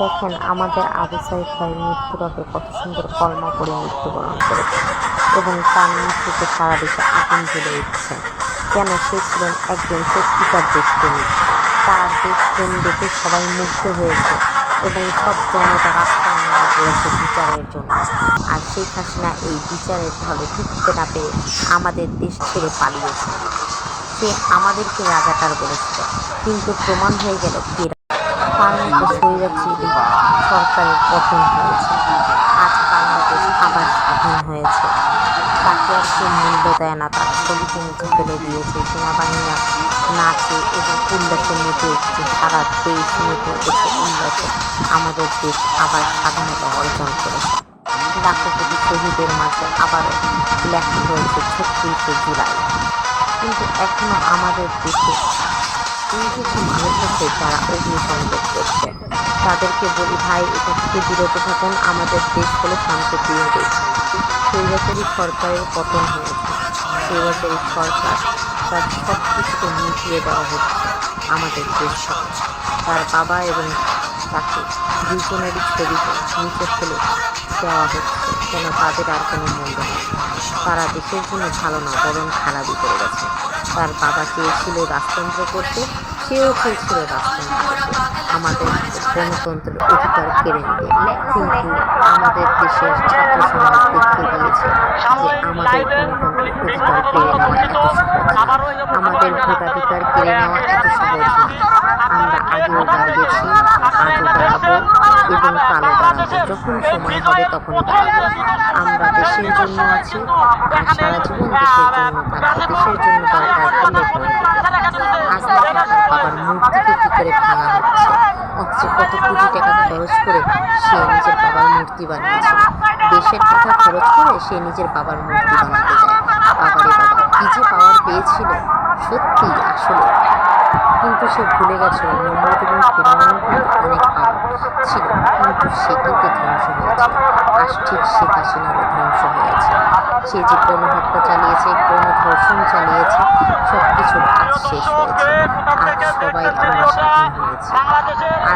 দেখেন, আমাদের আবু সাইদ ভাই মৃত্যুর আগে কত সুন্দর কলমা করে মৃত্যুবরণ করেছে এবং তার মৃত্যুতে সারা দেশে আগুন জ্বলে উঠছে। কেন? সে ছিলেন একজন সত্যিকার দেশপ্রেমিক। তার দেশপ্রেম দেখে সবাই মুগ্ধ হয়েছে এবং সব জনতা রাস্তায় নেমে পড়েছে বিচারের জন্য। আর শেখ হাসিনা এই বিচারের ঢলে ঢুকতে না পেরে আমাদের দেশ ছেড়ে পালিয়েছে। সে আমাদেরকে রাজাকার বলেছিল, কিন্তু প্রমাণ হয়ে গেল কে তার মতো স্বৈরাচারী সরকারের পতন হয়েছে আজ বাংলাদেশ আবার স্বাধীন হয়েছে তাকে আর কেউ মূল্য দেয় না তার ছবিকে নিচে ফেলে দিয়েছে সেনাবাহিনীরা নাচে এবং উল্লাসে মেতে উঠছে সারা দেশ মেতে উঠেছে উল্লাসে আমাদের দেশ আবার স্বাধীনতা অর্জন করেছে লাখো কোটি শহীদের মাঝে আবারও লেখা হয়েছে ছত্রিশে জুলাই কিন্তু এখনও আমাদের দেশে এই কিছু মানুষ আছে যারা অগ্নিসংযোগ করছে। তাদেরকে বলি, ভাই, এটা থেকে বিরত থাকুন, আমাদের দেশ হলো শান্তিপ্রিয় দেশ স্বৈরাচারী সরকারের পতন হয়েছে। স্বৈরাচারী সরকার তার সব কিছুকে মিটিয়ে দেওয়া হচ্ছে আমাদের দেশ তার বাবা এবং তাকে দুজনেরই ছবিকে নিচে ফেলে দেওয়া হচ্ছে, যেন তাদের আর কোনো মূল্য নেই। তারা দেশের জন্য ভালো না বরং খারাপই করে গেছে। তার বাবা চেয়েছিল রাজতন্ত্র করতে, সেও চেয়েছিল রাজতন্ত্র। করতে আমাদের গণতন্ত্রের অধিকার কেড়ে নিতে কিন্তু আমাদের দেশের ছাত্র সমাজ দেখিয়ে দিয়েছে যে আমাদের গণতন্ত্রের অধিকার কেড়ে নেওয়া এত সহজ আমাদের ভোটাধিকার কেড়ে নেওয়া এত সহজ আমরা আগেও এবং কালো যখন সময় হবে তখন আমরা দেশের জন্য আছি আর সারা জীবন দেশের জন্য থাকব দেশের জন্য দরকার করলে আজ দেখেন বাবার মূর্তিকে কি করে ভাঙা হচ্ছে। অথচ কত কোটি টাকা খরচ করে সে নিজের বাবার মূর্তি বানিয়েছে। দেশের টাকা খরচ করে সে নিজের বাবার মূর্তি বানাতে যায় বাবারে বাবা কি যে পাওয়ার পেয়েছিল। সত্যি আসলে কিন্তু সে ভুলে গেছিল নম্রত এবং কিন্তু অনেক ভালো ছিল, কিন্তু সে কিন্তু ধ্বংস হয়েছে আজ ঠিক সে হাসিনারও ধ্বংস হয়েছে সে যে কোনো হত্যা চালিয়েছে কোনো ধর্ষণ চালিয়েছে সব কিছু আজ শেষ হয়েছে। আজ সবাই আমরা স্বাধীন হয়েছি।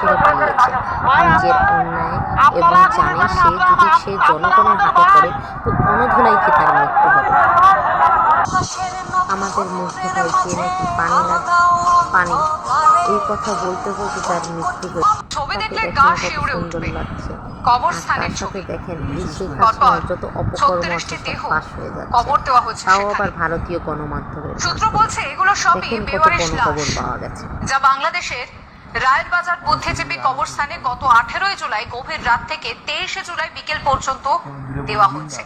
ছেড়ে পালিয়েছে নিজের অন্যায় এবং জানে সে যদি সে জনগণের হাতে পড়ে তো অনধুলাইকে তার মৃত্যু হবে? আমাদের মধ্যে ভাই কে নাকি পানি না পানি। এই কথা বলতে বলতে তার মৃত্যু হয়েছে ছবি দেখলে গা শিউরে উঠবে। কবরস্থানের ছবি দেখেন এই শেখ পরপর হাসিনার যত অপকর্ম আছে ছত্রিশটি সব দেহ ফাঁস হয়ে যাচ্ছে। কবর দেওয়া হচ্ছে তাও আবার ভারতীয় গণমাধ্যমের সূত্র বলছে এগুলো সবই বেওয়ারিশ লাশ পাওয়া গেছে। যা বাংলাদেশের রায়ের বাজার বুদ্ধিজীবী কবরস্থানে গত আঠেরোই জুলাই গভীর রাত থেকে তেইশে জুলাই বিকেল পর্যন্ত দেওয়া হচ্ছে।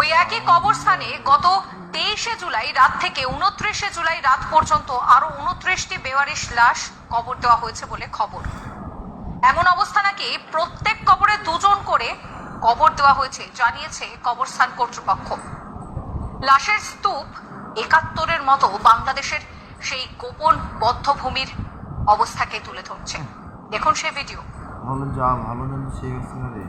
ওই একই কবরস্থানে গত তেইশে জুলাই রাত থেকে উনত্রিশে জুলাই রাত পর্যন্ত আরও উনত্রিশটি বেওয়ারিশ লাশ কবর দেওয়া হয়েছে বলে খবর। এমন অবস্থা নাকি প্রত্যেক কবরে দুজন করে কবর দেওয়া হয়েছে, জানিয়েছে কবরস্থান কর্তৃপক্ষ। লাশের স্তূপ একাত্তরের মতো বাংলাদেশের সেই গোপন বদ্ধভূমির অবস্থাকে তুলে ধরছে। দেখুন সে ভিডিও ভালো যা ভালো জানি সেই রে।